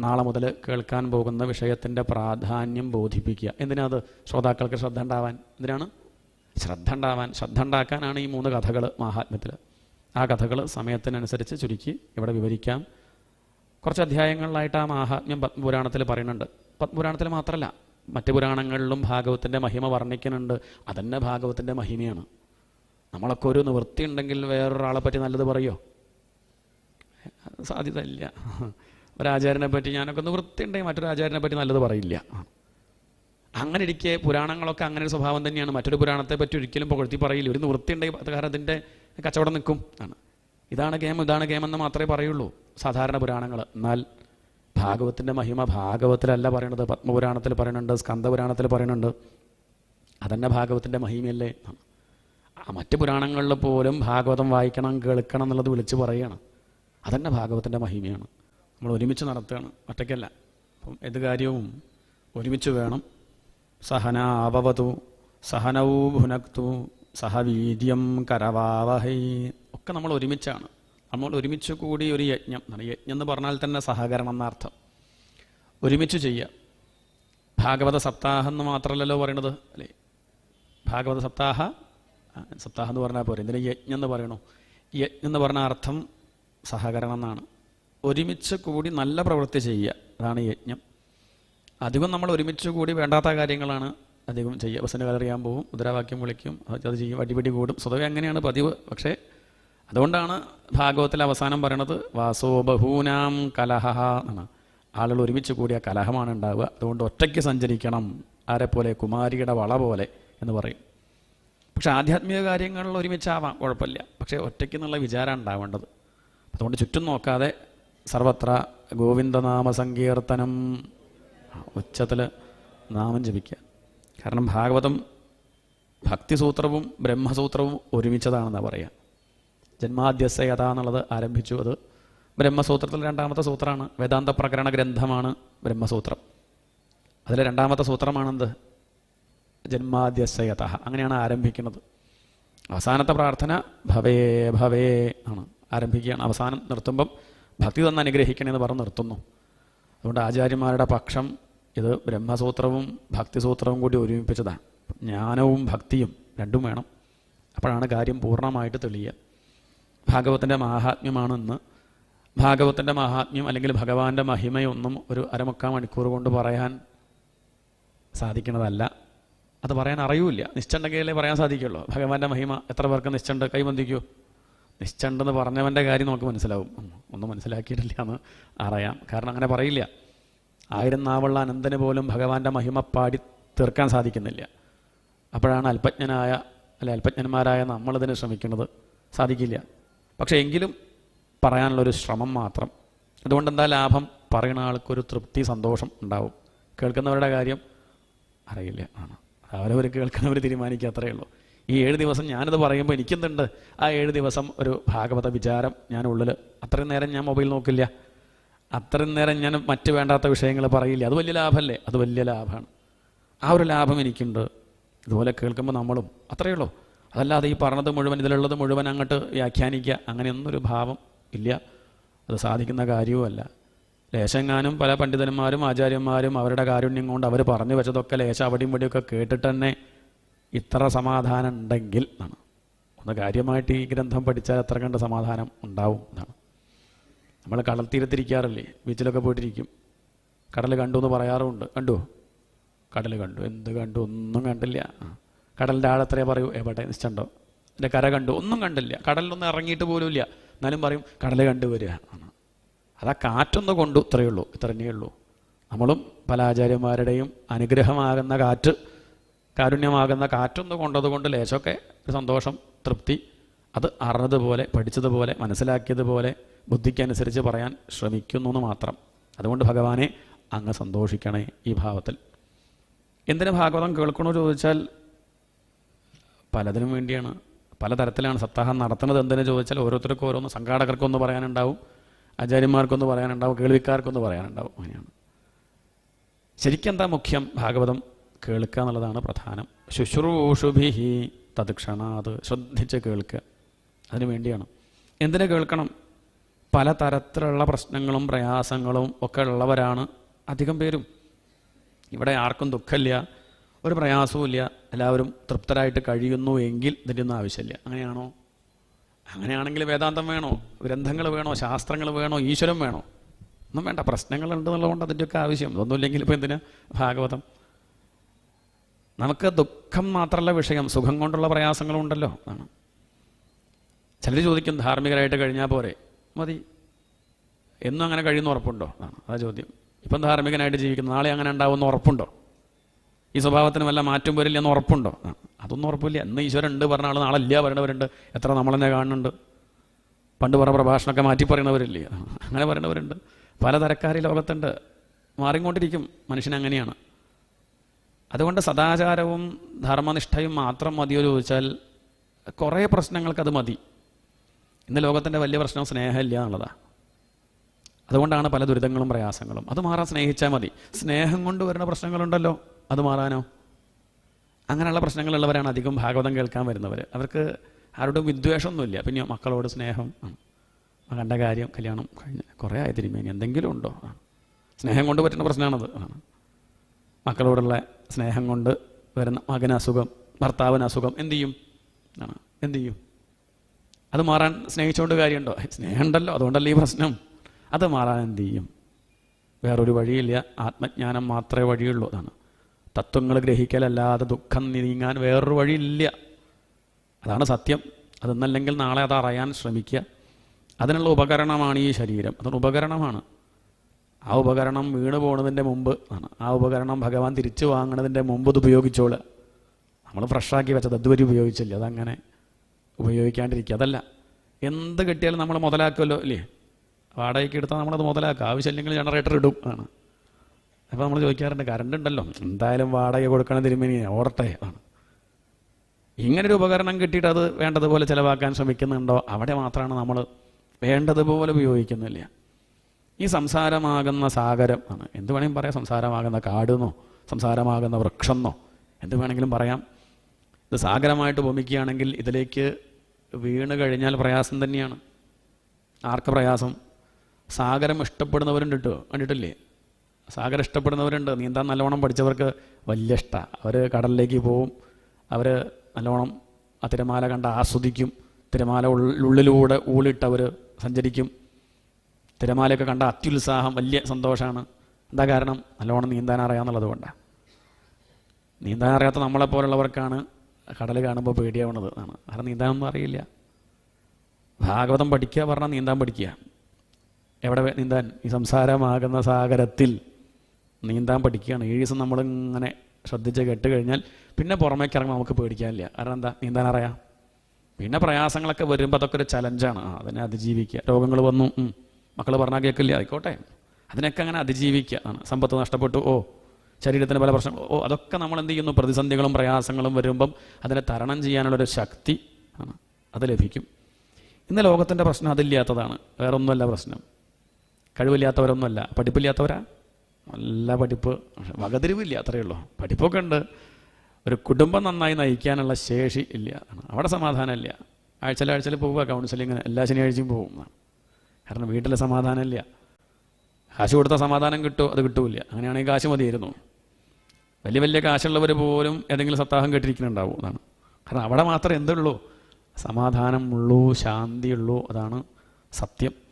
നാളെ മുതൽ കേൾക്കാൻ പോകുന്ന വിഷയത്തിന്റെ പ്രാധാന്യം ബോധിപ്പിക്കുക. എന്തിനാ അത്? ശ്രോതാക്കൾക്ക് ശ്രദ്ധ ഉണ്ടാവാൻ എന്തിനാണ്? ശ്രദ്ധ ഉണ്ടാവാൻ ശ്രദ്ധ ഉണ്ടാക്കാനാണ് ഈ മൂന്ന് കഥകൾ മഹാത്മ്യത്തിൽ ആ കഥകൾ സമയത്തിനനുസരിച്ച് ചുരുക്കി ഇവിടെ വിവരിക്കാം. കുറച്ച് അധ്യായങ്ങളിലായിട്ട് ആ മാഹാത്മ്യം പത്മപുരാണത്തിൽ പറയുന്നുണ്ട്. പത്മപുരാണത്തിൽ മാത്രമല്ല മറ്റ് പുരാണങ്ങളിലും ഭാഗവത്തിന്റെ മഹിമ വർണിക്കുന്നുണ്ട്. അതന്നെ ഭാഗവത്തിന്റെ മഹിമയാണ്. നമ്മളൊക്കെ ഒരു നിവൃത്തി ഉണ്ടെങ്കിൽ വേറൊരാളെ പറ്റി നല്ലത് പറയോ? സാധ്യത ഇല്ല ഒരാചാര്യനെ പറ്റി ഞാനൊക്കെ ഒന്ന് ഉണ്ടെങ്കിൽ മറ്റൊരു ആചാര്യനെ പറ്റി നല്ലത് പറയില്ല. അങ്ങനെ ഇരിക്കെ പുരാണങ്ങളൊക്കെ അങ്ങനെ ഒരു സ്വഭാവം തന്നെയാണ്. മറ്റൊരു പുരാണത്തെ പറ്റി ഒരിക്കലും പുകഴ്ത്തി പറയില്ല. ഒരു നിവൃത്തി ഉണ്ടെങ്കിൽ അത് കാരണം അതിന്റെ കച്ചവടം നിൽക്കും. ആണ്. ഇതാണ് ഗെയിം ഇതാണ് ഗെയിം എന്ന് മാത്രമേ പറയുള്ളൂ. സാധാരണ പുരാണങ്ങൾ എന്നാൽ ഭാഗവത്തിന്റെ മഹിമ ഭാഗവത്തിലല്ല പറയണത്. പത്മപുരാണത്തിൽ പറയുന്നുണ്ട് സ്കന്ദപുരാണത്തിൽ പറയുന്നുണ്ട് അതന്നെ ഭാഗവത്തിന്റെ മഹിമയല്ലേ? ആ മറ്റ് പുരാണങ്ങളിൽ പോലും ഭാഗവതം വായിക്കണം കേൾക്കണം എന്നുള്ളത് വിളിച്ച് പറയുകയാണ് അതന്നെ ഭാഗവത്തിന്റെ മഹിമയാണ്. നമ്മൾ ഒരുമിച്ച് നടത്തുകയാണ്. ഒറ്റയ്ക്കല്ല. അപ്പം ഏത് കാര്യവും ഒരുമിച്ച് വേണം. സഹന അപവതു സഹനവൂ ഭുനക്തു സഹവീര്യം കരവാവഹൈ. ഒക്കെ നമ്മൾ ഒരുമിച്ചാണ്. നമ്മൾ ഒരുമിച്ച് കൂടി ഒരു യജ്ഞം. യജ്ഞം എന്ന് പറഞ്ഞാൽ തന്നെ സഹകരണം എന്നർത്ഥം ഒരുമിച്ച് ചെയ്യുക. ഭാഗവത സപ്താഹം എന്ന് മാത്രമല്ലല്ലോ പറയണത് അല്ലേ? ഭാഗവത സപ്താഹ സപ്താഹം എന്ന് പറഞ്ഞാൽ പോരെ. എന്തിനാ യജ്ഞം എന്ന് പറയണു? യജ്ഞം എന്ന് പറഞ്ഞ അർത്ഥം സഹകരണം എന്നാണ്. ഒരുമിച്ച് കൂടി നല്ല പ്രവൃത്തി ചെയ്യുക. അതാണ് യജ്ഞം. അധികം നമ്മൾ ഒരുമിച്ച് കൂടി വേണ്ടാത്ത കാര്യങ്ങളാണ് അധികം ചെയ്യുക. ബസ്സിന് കലറിയാൻ പോകും മുദ്രാവാക്യം വിളിക്കും അത് അത് ചെയ്യും അടിപിടി കൂടും. സ്വതവേ അങ്ങനെയാണ് പതിവ്. പക്ഷേ അതുകൊണ്ടാണ് ഭാഗവത്തിൽ അവസാനം പറയണത് വാസോ ബഹൂനാം കലഹ എന്നാണ്. ആളുകൾ ഒരുമിച്ച് കൂടിയ കലഹമാണ് ഉണ്ടാവുക. അതുകൊണ്ട് ഒറ്റയ്ക്ക് സഞ്ചരിക്കണം. ആരെ പോലെ? കുമാരിയുടെ വള പോലെ എന്ന് പറയും. പക്ഷേ ആധ്യാത്മിക കാര്യങ്ങളിൽ ഒരുമിച്ചാവാം. കുഴപ്പമില്ല. പക്ഷേ ഒറ്റയ്ക്ക് എന്നുള്ള വിചാരം ഉണ്ടാവേണ്ടത്. അതുകൊണ്ട് ചുറ്റും നോക്കാതെ സർവത്ര ഗോവിന്ദനാമ സങ്കീർത്തനം ഉച്ചത്തിൽ നാമം ജപിക്കുക. കാരണം ഭാഗവതം ഭക്തിസൂത്രവും ബ്രഹ്മസൂത്രവും ഒരുമിച്ചതാണെന്നാണ് പറയുക. ജന്മാദ്യസ യഥ എന്നുള്ളത് ആരംഭിച്ചു. അത് ബ്രഹ്മസൂത്രത്തിൽ രണ്ടാമത്തെ സൂത്രമാണ്. വേദാന്ത പ്രകരണ ഗ്രന്ഥമാണ് ബ്രഹ്മസൂത്രം. അതിലെ രണ്ടാമത്തെ സൂത്രമാണെന്ത്? ജന്മാദ്യസയത അങ്ങനെയാണ് ആരംഭിക്കുന്നത്. അവസാനത്തെ പ്രാർത്ഥന ഭവേ ഭവേ ആണ്. ആരംഭിക്കുകയാണ്. അവസാനം നിർത്തുമ്പം ഭക്തി തന്നെ അനുഗ്രഹിക്കണമെന്ന് പറഞ്ഞു നിർത്തുന്നു. അതുകൊണ്ട് ആചാര്യന്മാരുടെ പക്ഷം ഇത് ബ്രഹ്മസൂത്രവും ഭക്തിസൂത്രവും കൂടി ഒരുമിപ്പിച്ചതാണ് ജ്ഞാനവും ഭക്തിയും രണ്ടും വേണം. അപ്പോഴാണ് കാര്യം പൂർണമായിട്ട് തെളിയുക. ഭാഗവത്തിന്റെ മഹാത്മ്യമാണെന്ന് ഭാഗവത്തിന്റെ മഹാത്മ്യം അല്ലെങ്കിൽ ഭഗവാന്റെ മഹിമയൊന്നും ഒരു അരമുക്കാൽ മണിക്കൂർ കൊണ്ട് പറയാൻ സാധിക്കുന്നതല്ല. അത് പറയാൻ അറിയൂല നിശ്ചണ്ടെങ്കിലേ പറയാൻ സാധിക്കുള്ളൂ. ഭഗവാന്റെ മഹിമ എത്ര പേർക്ക് നിശ്ചണ്ട് കൈബന്ധിക്കൂ നിശ്ചണ്ടെന്ന് പറഞ്ഞവന്റെ കാര്യം നമുക്ക് മനസ്സിലാവും. ഒന്നും മനസ്സിലാക്കിയിട്ടില്ല എന്ന് അറിയാം. കാരണം അങ്ങനെ പറയില്ല. ആയിരം നാവുള്ള അനന്തന് പോലും ഭഗവാന്റെ മഹിമ പാടി തീർക്കാൻ സാധിക്കുന്നില്ല. അപ്പോഴാണ് അല്പജ്ഞനായ അല്ലെ അല്പജ്ഞന്മാരായ നമ്മളിതിനെ ശ്രമിക്കുന്നത് സാധിക്കില്ല. പക്ഷേ എങ്കിലും പറയാനുള്ളൊരു ശ്രമം മാത്രം. അതുകൊണ്ട് എന്താ ലാഭം? പറയുന്ന ആൾക്കൊരു തൃപ്തി സന്തോഷം ഉണ്ടാവും. കേൾക്കുന്നവരുടെ കാര്യം അറിയില്ല. ആണ്. അവരവർ കേൾക്കുന്നവർ തീരുമാനിക്കുക അത്രയേ ഉള്ളൂ. ഈ ഏഴ് ദിവസം ഞാനത് പറയുമ്പോൾ എനിക്കെന്തുണ്ട്? ആ ഏഴ് ദിവസം ഒരു ഭാഗവത വിചാരം ഞാൻ ഉള്ളിൽ അത്രയും നേരം ഞാൻ മൊബൈൽ നോക്കില്ല. അത്രയും നേരം ഞാൻ മറ്റ് വേണ്ടാത്ത വിഷയങ്ങൾ പറയില്ല. അത് വലിയ ലാഭമല്ലേ അത് വലിയ ലാഭമാണ്. ആ ഒരു ലാഭം എനിക്കുണ്ട്. ഇതുപോലെ കേൾക്കുമ്പോൾ നമ്മളും. അത്രയേ ഉള്ളൂ. അതല്ലാതെ ഈ പറഞ്ഞത് മുഴുവൻ ഇതിലുള്ളത് മുഴുവൻ അങ്ങോട്ട് വ്യാഖ്യാനിക്കുക അങ്ങനെയൊന്നൊരു ഭാവം ഇല്ല. അത് സാധിക്കുന്ന കാര്യവുമല്ല. ലേശങ്ങാനും പല പണ്ഡിതന്മാരും ആചാര്യന്മാരും അവരുടെ കാരുണ്യം കൊണ്ട് അവർ പറഞ്ഞു വെച്ചതൊക്കെ ലേശം അവിടെയും ഇവിടെയൊക്കെ കേട്ടിട്ട് തന്നെ ഇത്ര സമാധാനം ഉണ്ടെങ്കിൽ എന്നാണ്. ഒന്ന് കാര്യമായിട്ട് ഈ ഗ്രന്ഥം പഠിച്ചാൽ എത്ര കണ്ട സമാധാനം ഉണ്ടാവും എന്നാണ്. നമ്മൾ കടൽ തീരത്തിരിക്കാറില്ലേ? ബീച്ചിലൊക്കെ പോയിട്ടിരിക്കും. കടൽ കണ്ടു എന്ന് പറയാറുമുണ്ട്. കണ്ടു? കടൽ കണ്ടു. എന്ത് കണ്ടു? ഒന്നും കണ്ടില്ല. കടലിന്റെ ആഴത്രേ പറയൂ? എവിടെ? നിശ്ചണ്ടോ? എന്റെ കര കണ്ടു. ഒന്നും കണ്ടില്ല. കടലിലൊന്നും ഇറങ്ങിയിട്ട് പോലുമില്ല. എന്നാലും പറയും കടൽ കണ്ടു വരിക ആണ് അതാ കാറ്റൊന്ന് കൊണ്ടു. ഇത്രയേ ഉള്ളൂ. ഇത്ര ഉള്ളൂ. നമ്മളും പല ആചാര്യന്മാരുടെയും അനുഗ്രഹമാകുന്ന കാറ്റ് കാരുണ്യമാകുന്ന കാറ്റൊന്ന് കൊണ്ടതുകൊണ്ട് ലേശമൊക്കെ ഒരു സന്തോഷം തൃപ്തി. അത് അറിഞ്ഞതുപോലെ പഠിച്ചതുപോലെ മനസ്സിലാക്കിയതുപോലെ ബുദ്ധിക്കനുസരിച്ച് പറയാൻ ശ്രമിക്കുന്നു എന്ന് മാത്രം. അതുകൊണ്ട് ഭഗവാനെ അങ്ങ് സന്തോഷിക്കണേ ഈ ഭാവത്തിൽ. എന്തിനു ഭാഗവതം കേൾക്കണോ ചോദിച്ചാൽ പലതിനും വേണ്ടിയാണ്. പലതരത്തിലാണ് സപ്താഹം നടത്തുന്നത് എന്തിനു ചോദിച്ചാൽ ഓരോരുത്തർക്കും ഓരോന്ന് സംഘാടകർക്കൊന്ന് പറയാനുണ്ടാവും ആചാര്യന്മാർക്കൊന്ന് പറയാനുണ്ടാവും കേൾവിക്കാർക്കൊന്ന് പറയാനുണ്ടാവും. അങ്ങനെയാണ്. ശരിക്കും എന്താ മുഖ്യം ഭാഗവതം? കേൾക്കുക എന്നുള്ളതാണ് പ്രധാനം. ശുശ്രൂഷുഭിഹി തത്ക്ഷണാത് ശ്രദ്ധിച്ച് കേൾക്കുക. അതിനു വേണ്ടിയാണ്. എന്തിനു കേൾക്കണം? പല തരത്തിലുള്ള പ്രശ്നങ്ങളും പ്രയാസങ്ങളും ഒക്കെ ഉള്ളവരാണ് അധികം പേരും. ഇവിടെ ആർക്കും ദുഃഖമില്ല ഒരു പ്രയാസവും ഇല്ല. എല്ലാവരും തൃപ്തരായിട്ട് കഴിയുന്നു എങ്കിൽ ഇതിന്റെ ഒന്നും ആവശ്യമില്ല. അങ്ങനെയാണോ? അങ്ങനെയാണെങ്കിൽ വേദാന്തം വേണോ? ഗ്രന്ഥങ്ങൾ വേണോ? ശാസ്ത്രങ്ങൾ വേണോ? ഈശ്വരം വേണോ? ഒന്നും വേണ്ട. പ്രശ്നങ്ങളുണ്ട് എന്നുള്ളതുകൊണ്ട് അതിന്റെയൊക്കെ ആവശ്യം. ഇതൊന്നുമില്ലെങ്കിൽ ഇപ്പോൾ എന്തിനാ? ഭാഗവതം. നമുക്ക് ദുഃഖം മാത്രമല്ല വിഷയം സുഖം കൊണ്ടുള്ള പ്രയാസങ്ങളും ഉണ്ടല്ലോ. ആണ് ചിലർ ചോദിക്കും ധാർമ്മികരായിട്ട് കഴിഞ്ഞാൽ പോരെ? മതി. എന്നും അങ്ങനെ കഴിയുന്ന ഉറപ്പുണ്ടോ? ആണ് അതാ ചോദ്യം. ഇപ്പം ധാർമ്മികനായിട്ട് ജീവിക്കുന്നു. നാളെ അങ്ങനെ ഉണ്ടാവുമെന്ന് ഉറപ്പുണ്ടോ? ഈ സ്വഭാവത്തിന് വല്ല മാറ്റം വരില്ല എന്ന് ഉറപ്പുണ്ടോ അതൊന്നും ഉറപ്പില്ല. ഇന്ന് ഈശ്വരൻ ഉണ്ട് പറഞ്ഞ ആൾ നാളെ ഇല്ല പറയണവരുണ്ട്. എത്ര നമ്മളെന്നെ കാണുന്നുണ്ട്. പണ്ട് പറഞ്ഞ പ്രഭാഷണമൊക്കെ മാറ്റി പറയണവരില്ലേ? അങ്ങനെ പറയണവരുണ്ട്. പലതരക്കാർ ലോകത്തുണ്ട്. മാറിക്കൊണ്ടിരിക്കും. മനുഷ്യൻ അങ്ങനെയാണ്. അതുകൊണ്ട് സദാചാരവും ധർമ്മനിഷ്ഠയും മാത്രം മതിയോ ചോദിച്ചാൽ കുറേ പ്രശ്നങ്ങൾക്ക് അത് മതി. ഇന്ന് ലോകത്തിന്റെ വലിയ പ്രശ്നം സ്നേഹമില്ല എന്നുള്ളതാണ് അതുകൊണ്ടാണ് പല ദുരിതങ്ങളും പ്രയാസങ്ങളും. അത് മാറാൻ സ്നേഹിച്ചാൽ മതി. സ്നേഹം കൊണ്ട് വരുന്ന പ്രശ്നങ്ങളുണ്ടല്ലോ അത് മാറാനോ? അങ്ങനെയുള്ള പ്രശ്നങ്ങളുള്ളവരാണ് അധികം ഭാഗവതം കേൾക്കാൻ വരുന്നവർ അവർക്ക് ആരോടും വിദ്വേഷമൊന്നുമില്ല. പിന്നെ മക്കളോട് സ്നേഹം മകന്റെ കാര്യം കല്യാണം കഴിഞ്ഞ് കുറേ ആയി എന്തെങ്കിലും ഉണ്ടോ. സ്നേഹം കൊണ്ട് പറ്റുന്ന പ്രശ്നമാണത്. ആണ് മക്കളോടുള്ള സ്നേഹം കൊണ്ട് വരുന്ന മകന് അസുഖം ഭർത്താവിന് അസുഖം എന്തു ചെയ്യും? എന്തു ചെയ്യും? അത് മാറാൻ സ്നേഹിച്ചുകൊണ്ട് കാര്യമുണ്ടോ? സ്നേഹമുണ്ടല്ലോ അതുകൊണ്ടല്ലേ ഈ പ്രശ്നം. അത് മാറാൻ എന്ത് ചെയ്യും? വേറൊരു വഴിയില്ല. ആത്മജ്ഞാനം മാത്രമേ വഴിയുള്ളൂ അതാണ്. തത്വങ്ങൾ ഗ്രഹിക്കലല്ലാതെ ദുഃഖം നീങ്ങാൻ വേറൊരു വഴിയില്ല. അതാണ് സത്യം. അതെന്നല്ലെങ്കിൽ നാളെ അത് അറിയാൻ ശ്രമിക്കുക. അതിനുള്ള ഉപകരണമാണ് ഈ ശരീരം. അതൊരു ഉപകരണമാണ്. ആ ഉപകരണം വീണ് പോകുന്നതിന്റെ മുമ്പ് ആണ്. ആ ഉപകരണം ഭഗവാൻ തിരിച്ചു വാങ്ങുന്നതിന്റെ മുമ്പ് ഇത് ഉപയോഗിച്ചോളുക നമ്മൾ ഫ്രഷാക്കി വെച്ചത് അതുവരെ ഉപയോഗിച്ചില്ല. അതങ്ങനെ ഉപയോഗിക്കാണ്ടിരിക്കുക. അതല്ല. എന്ത് കിട്ടിയാലും നമ്മൾ മുതലാക്കുമല്ലോ അല്ലേ വാടകയ്ക്ക് എടുത്താൽ നമ്മളത് മുതലാക്കുക. ആവശ്യമില്ലെങ്കിൽ ജനറേറ്റർ ഇടും ആണ്. അപ്പോൾ നമ്മൾ ചോദിക്കാറുണ്ട് കറണ്ട് ഉണ്ടല്ലോ. എന്തായാലും വാടക കൊടുക്കണം തിരുമേനി ഓടട്ടെ. ആണ്. ഇങ്ങനൊരു ഉപകരണം കിട്ടിയിട്ട് അത് വേണ്ടതുപോലെ ചിലവാക്കാൻ ശ്രമിക്കുന്നുണ്ടോ? അവിടെ മാത്രമാണ് നമ്മൾ വേണ്ടതുപോലെ ഉപയോഗിക്കുന്നില്ല. ഈ സംസാരമാകുന്ന സാഗരം ആണ്. എന്ത് വേണമെങ്കിലും പറയാം സംസാരമാകുന്ന കാടെന്നോ സംസാരമാകുന്ന വൃക്ഷമെന്നോ എന്ത് വേണമെങ്കിലും പറയാം. ഇത് സാഗരമായിട്ട് ഭൂമിക്കുകയാണെങ്കിൽ ഇതിലേക്ക് വീണ് കഴിഞ്ഞാൽ പ്രയാസം തന്നെയാണ്. ആർക്ക് പ്രയാസം? സാഗരം ഇഷ്ടപ്പെടുന്നവരുണ്ട് കേട്ടോ കണ്ടിട്ടില്ലേ? സാഗരം ഇഷ്ടപ്പെടുന്നവരുണ്ട്. നീന്താൻ നല്ലവണ്ണം പഠിച്ചവർക്ക് വലിയ ഇഷ്ടമാണ് അവർ കടലിലേക്ക് പോവും അവർ നല്ലവണ്ണം ആ തിരമാല കണ്ട് ആസ്വദിക്കും തിരമാല ഉള്ളിലൂടെ ഊളിട്ട് അവർ സഞ്ചരിക്കും. തിരമാലയൊക്കെ കണ്ട അത്യുത്സാഹം വലിയ സന്തോഷമാണ് എന്താ കാരണം? നല്ലോണം നീന്താൻ അറിയാമെന്നുള്ളത് കൊണ്ടാണ് നീന്താൻ അറിയാത്ത നമ്മളെപ്പോലുള്ളവർക്കാണ് കടൽ കാണുമ്പോൾ പേടിയാവുന്നത്. എന്നാണ് കാരണം നീന്താനൊന്നും അറിയില്ല. ഭാഗവതം പഠിക്കുക പറഞ്ഞാൽ നീന്താൻ പഠിക്കുക എവിടെ നീന്താൻ? ഈ സംസാരമാകുന്ന സാഗരത്തിൽ നീന്താൻ പഠിക്കുകയാണ് ഏഴ് ദിവസം നമ്മളിങ്ങനെ ശ്രദ്ധിച്ച് കെട്ട് കഴിഞ്ഞാൽ പിന്നെ പുറമേക്ക് ഇറങ്ങുമ്പോൾ നമുക്ക് പേടിക്കാനില്ല. കാരണം എന്താ? നീന്താൻ അറിയാം പിന്നെ പ്രയാസങ്ങളൊക്കെ വരുമ്പോൾ അതൊക്കെ ഒരു ചലഞ്ചാണ് അതിനെ അതിജീവിക്കുക. രോഗങ്ങൾ വന്നു. മക്കൾ പറഞ്ഞാൽ കേൾക്കില്ല ആയിക്കോട്ടെ. അതിനൊക്കെ അങ്ങനെ അതിജീവിക്കുക ആണ്. സമ്പത്ത് നഷ്ടപ്പെട്ടു. ഓ ശരീരത്തിന് പല പ്രശ്നം ഓ അതൊക്കെ നമ്മൾ എന്ത് ചെയ്യുന്നു? പ്രതിസന്ധികളും പ്രയാസങ്ങളും വരുമ്പം അതിനെ തരണം ചെയ്യാനുള്ളൊരു ശക്തി ആണ്. അത് ലഭിക്കും. ഇന്ന് ലോകത്തിന്റെ പ്രശ്നം അതില്ലാത്തതാണ്. വേറൊന്നുമല്ല പ്രശ്നം. കഴിവില്ലാത്തവരൊന്നുമല്ല. പഠിപ്പില്ലാത്തവരാ? നല്ല പഠിപ്പ്. വകതിരിവില്ല അത്രയേ ഉള്ളൂ. പഠിപ്പൊക്കെ ഉണ്ട്. ഒരു കുടുംബം നന്നായി നയിക്കാനുള്ള ശേഷി ഇല്ല. അവിടെ സമാധാനമില്ല ആഴ്ചയിൽ ആഴ്ചയിൽ പോവുക കൗൺസിലിങ്ങിന് എല്ലാ ശനിയാഴ്ചയും പോകും കാരണം വീട്ടിൽ സമാധാനമില്ല. കാശ് കൊടുത്ത സമാധാനം കിട്ടുമോ അത് കിട്ടൂല അങ്ങനെയാണെങ്കിൽ കാശ് മതിയായിരുന്നു. വലിയ വലിയ കാശുള്ളവർ പോലും ഏതെങ്കിലും സപ്താഹം കേട്ടിരിക്കുന്നുണ്ടാവും അതാണ് കാരണം അവിടെ മാത്രമേ എന്തുള്ളൂ? സമാധാനമുള്ളൂ ശാന്തിയുള്ളൂ അതാണ് സത്യം.